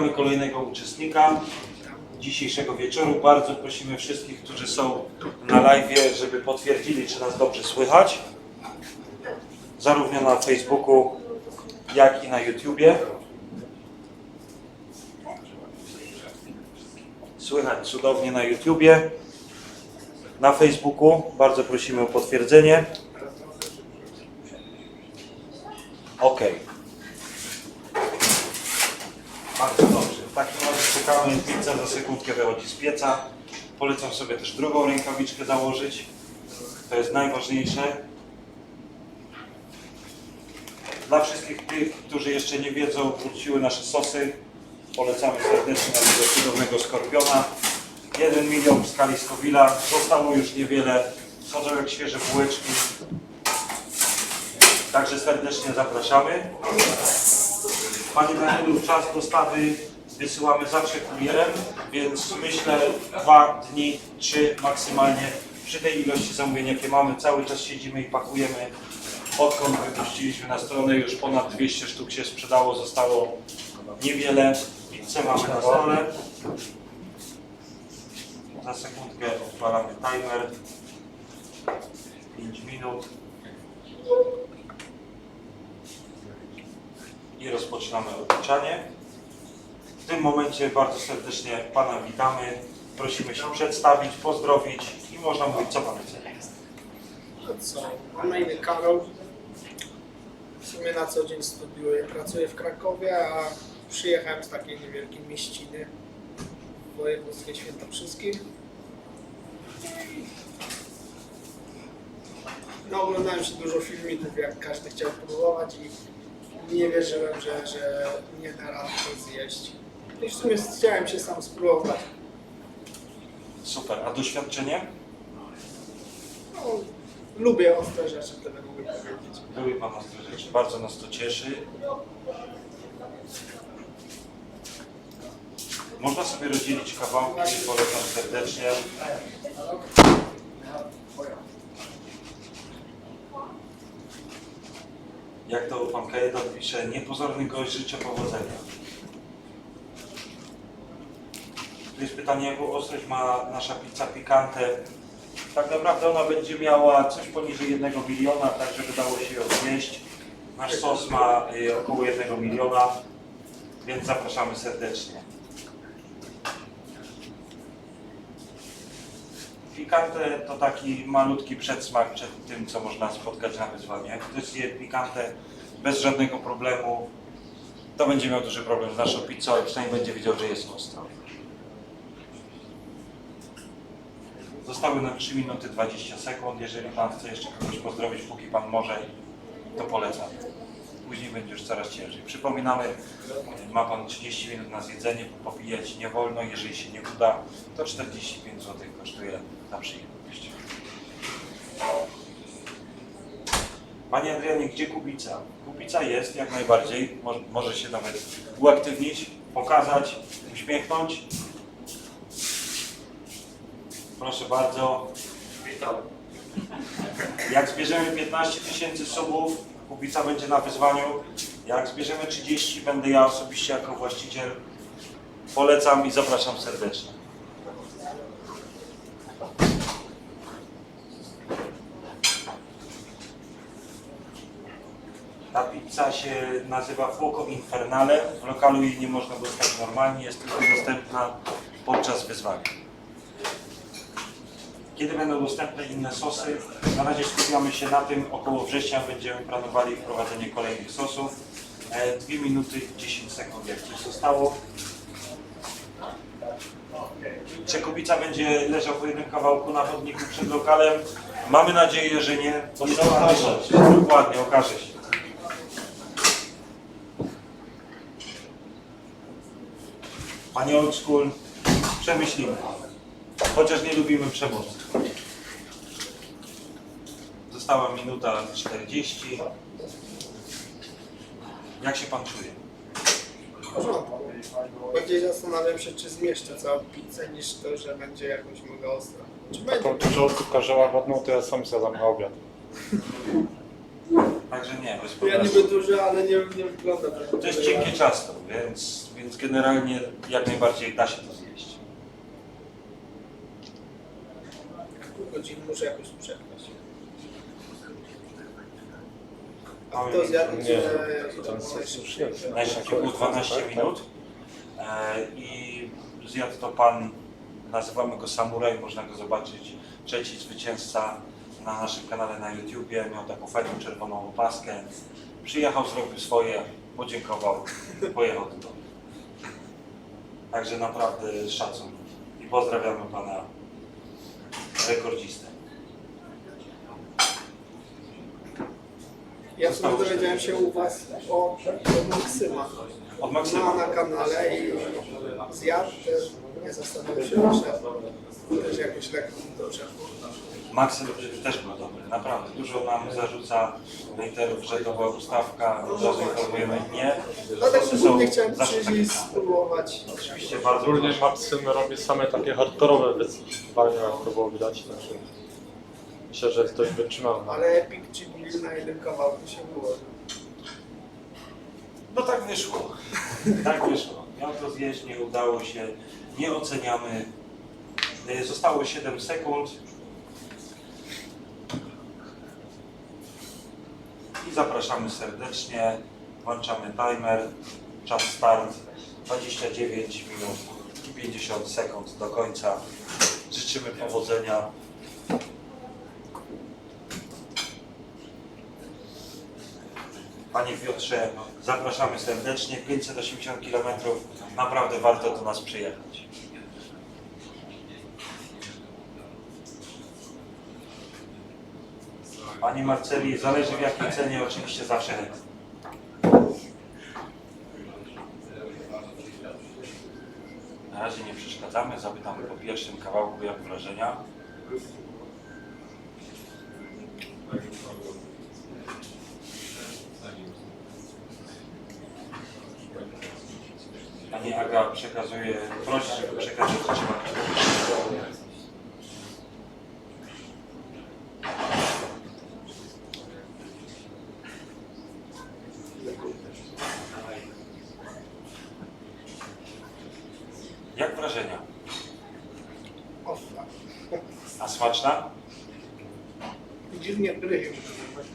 Witamy kolejnego uczestnika dzisiejszego wieczoru. Bardzo prosimy wszystkich, którzy są na live, żeby potwierdzili, czy nas dobrze słychać. Zarówno na Facebooku, jak i na YouTubie. Słychać cudownie na YouTubie. Na Facebooku bardzo prosimy o potwierdzenie. OK. Bardzo dobrze. W takim razie za sekundkę wychodzi z pieca. Polecam sobie też drugą rękawiczkę założyć. To jest najważniejsze. Dla wszystkich tych, którzy jeszcze nie wiedzą, wróciły nasze sosy. Polecamy serdecznie na tego cudownego skorpiona. 1 milion w skali. Zostało już niewiele. Schodzą jak świeże bułeczki. Także serdecznie zapraszamy. Panie Danielu, czas dostawy wysyłamy zawsze kurierem, więc myślę dwa dni, trzy maksymalnie. Przy tej ilości zamówień, jakie mamy, cały czas siedzimy i pakujemy. Odkąd wypuściliśmy na stronę, już ponad 200 sztuk się sprzedało, zostało niewiele. Pizzę mamy na stole. Za sekundkę odpalamy timer. 5 minut. i rozpoczynamy odliczanie. Tym momencie bardzo serdecznie Pana witamy. Prosimy się przedstawić, pozdrowić i można mówić, co Pan chce. Co? Mam na imię Karol. W sumie na co dzień studiuję, pracuję w Krakowie, a przyjechałem z takiej niewielkiej mieściny w województwie świętokrzyskim. No oglądałem się dużo filmików, jak każdy chciał próbować i nie wierzyłem, że, że nie da rady to zjeść. I w sumie chciałem się sam spróbować. Super. A doświadczenie? No, lubię ostre rzeczy, tyle mogę powiedzieć. Były Pan ostre rzeczy. Bardzo nas to cieszy. Można sobie rozdzielić kawałki, polecam serdecznie. Jak to Pan Kajetan pisze, niepozorny gość życzę powodzenia. Tu jest pytanie, jaką ostrość ma nasza pizza pikante. Tak naprawdę ona będzie miała coś poniżej 1 miliona, tak żeby dało się ją zjeść. Nasz sos ma y, około 1 miliona, więc zapraszamy serdecznie. Pikante to taki malutki przedsmak przed tym, co można spotkać na wyzwanie. Jak ktoś je pikante bez żadnego problemu, to będzie miał duży problem z naszą pizzą, ale przynajmniej będzie wiedział, że jest ostra. Zostały nam 3 minuty 20 sekund. Jeżeli Pan chce jeszcze kogoś pozdrowić, póki Pan może, to polecam. Później będzie już coraz ciężej. Przypominamy, ma Pan 30 minut na zjedzenie, popijać nie wolno. Jeżeli się nie uda, to 45 zł kosztuje na przyjemność. Panie Adrianie, gdzie Kubica? Kubica jest jak najbardziej. Może, może się nawet uaktywnić, pokazać, uśmiechnąć. Proszę bardzo. Witam. Jak zbierzemy 15 tysięcy subów, Kubica będzie na wyzwaniu. Jak zbierzemy 30, będę ja osobiście jako właściciel. Polecam i zapraszam serdecznie. Ta pizza się nazywa Fuoco Infernale. W lokalu jej nie można dostać normalnie, jest tylko dostępna podczas wyzwania. Kiedy będą dostępne inne sosy? Na razie skupiamy się na tym. Około września będziemy planowali wprowadzenie kolejnych sosów. 2 minuty 10 sekund jak coś zostało. Czy Kubica będzie leżał po jednym kawałku na chodniku przed lokalem? Mamy nadzieję, że nie. To się okaże. Dokładnie, okaże się. Panie Old School, przemyślimy. Chociaż nie lubimy przemocy. Została minuta 40. Jak się pan czuje? Bardziej zastanawiam się, czy zmieszczę całą pizzę, niż to, że będzie jakoś mega ostra. Czy będzie? Taką dużą cukierze łagodną to ja sam zjadam na obiad. Także nie, bez Ja problemu. niby duży, ale nie, nie wygląda tak. To jest cienkie ciasto, więc, więc generalnie jak najbardziej da się to zjeść. Pół godziny muszę jakoś przetrwać. A kto zjadł Nie. Najszybciej było 12 minut e, i zjadł to pan, nazywamy go Samuraj, można go zobaczyć, trzeci zwycięzca na naszym kanale na YouTubie, miał taką fajną czerwoną opaskę. Przyjechał, zrobił swoje, podziękował, pojechał do domu. Także naprawdę szacun i pozdrawiamy pana rekordzistę. Ja sobie dowiedziałem się u Was o, o Maksyma. Od Ma Maksyma. na kanale i zjadł też, nie zastanawiam się, że też jakoś lekko doszedł. Maksym też był dobry, naprawdę. Dużo nam zarzuca hejterów, że to była ustawka, od razu informujemy nie. Dlatego Są głównie chciałem przyjść i spróbować. Oczywiście bardzo Ogólnie proszę. Maxym robi same takie hardkorowe wyzwania, jak to było widać. Znaczy, myślę, że jest dość wytrzymany. Ale Epic Chibi na jednym kawałku się było. No tak wyszło. Tak wyszło. Miał to zjeść, nie udało się, nie oceniamy. Y, Zostało 7 sekund. I zapraszamy serdecznie. Włączamy timer. Czas start 29 minut i 50 sekund do końca. Życzymy powodzenia. Panie Piotrze, zapraszamy serdecznie. 580 km. Naprawdę warto do nas przyjechać. Pani Marceli, zależy w jakiej cenie, oczywiście zawsze chętnie. Na razie nie przeszkadzamy, zapytamy po pierwszym kawałku jak wrażenia. Pani Aga przekazuje, prosi, żeby przekazać trzeba. Jak wrażenia? Ostra. A smaczna? Dziwnie gryzie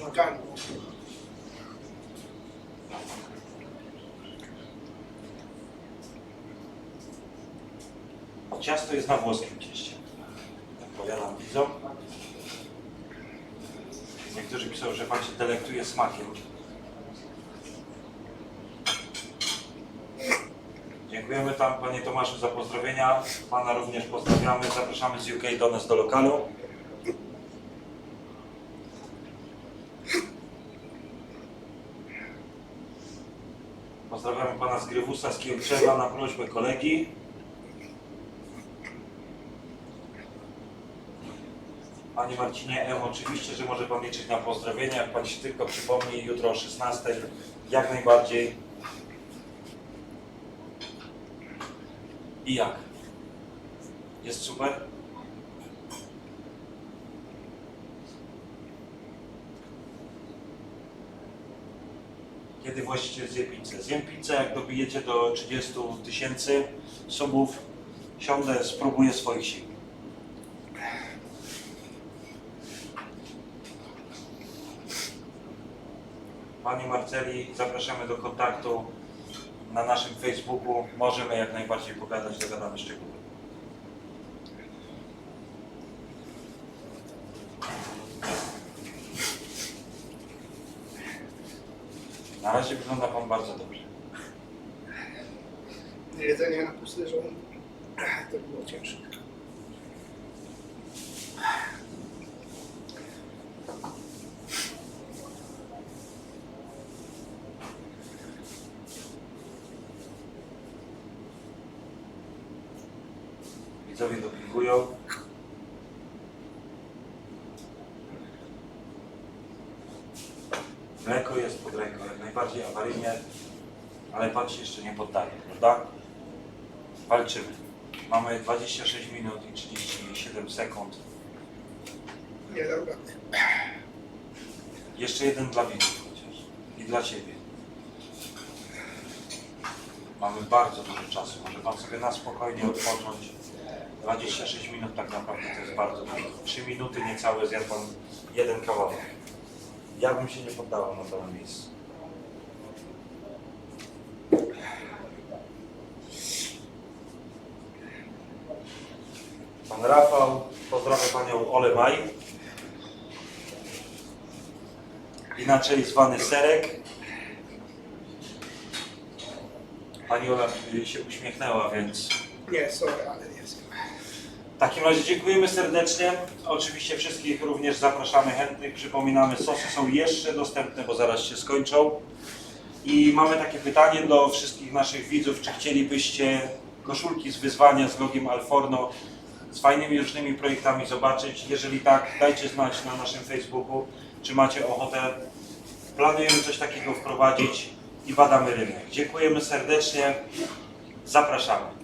nogami. Ciasto jest na włoskim cieście. Tak powiadam widzom. Niektórzy piszą, że Pan się delektuje smakiem. Dziękujemy Tam Panie Tomaszu za pozdrowienia. Pana również pozdrawiamy. Zapraszamy z UK do nas do lokalu. Pozdrawiamy Pana z Grywusa z Kielczewa na prośbę kolegi. Panie Marcinie M, oczywiście, że może Pan liczyć na pozdrowienia. Jak Pan się tylko przypomni, jutro o 16, jak najbardziej. I jak? Jest super? Kiedy właściciel zje pizzę? Zjem pizzę, jak dobijecie do 30 tysięcy subów, siądę, spróbuję swoich sił. Pani Marceli, zapraszamy do kontaktu na naszym Facebooku. Możemy jak najbardziej pogadać, dogadamy szczegóły. Na razie wygląda Pan bardzo dobrze. Jedzenie na pusty żołądek. To było ciężkie. Jest pod ręką, jak najbardziej awaryjnie, ale Pan się jeszcze nie poddaje, prawda? Walczymy. Mamy 26 minut i 37 sekund. Nie rady. Jeszcze jeden dla widzów chociaż. I dla Ciebie. Mamy bardzo dużo czasu. Może Pan sobie na spokojnie odpocząć. 26 minut tak naprawdę to jest bardzo dużo. 3 minuty niecałe zjadł Pan jeden kawałek. Ja bym się nie poddawał na to miejscu. Pan Rafał, pozdrawiam Panią Ole Maj. Inaczej zwany Serek. Pani Ola się uśmiechnęła, więc Nie, sorry. W takim razie dziękujemy serdecznie. Oczywiście wszystkich również zapraszamy chętnych. Przypominamy, sosy są jeszcze dostępne, bo zaraz się skończą. I mamy takie pytanie do wszystkich naszych widzów, czy chcielibyście koszulki z wyzwania z logiem Alforno z fajnymi różnymi projektami zobaczyć. Jeżeli tak, dajcie znać na naszym Facebooku, czy macie ochotę. Planujemy coś takiego wprowadzić i badamy rynek. Dziękujemy serdecznie. Zapraszamy.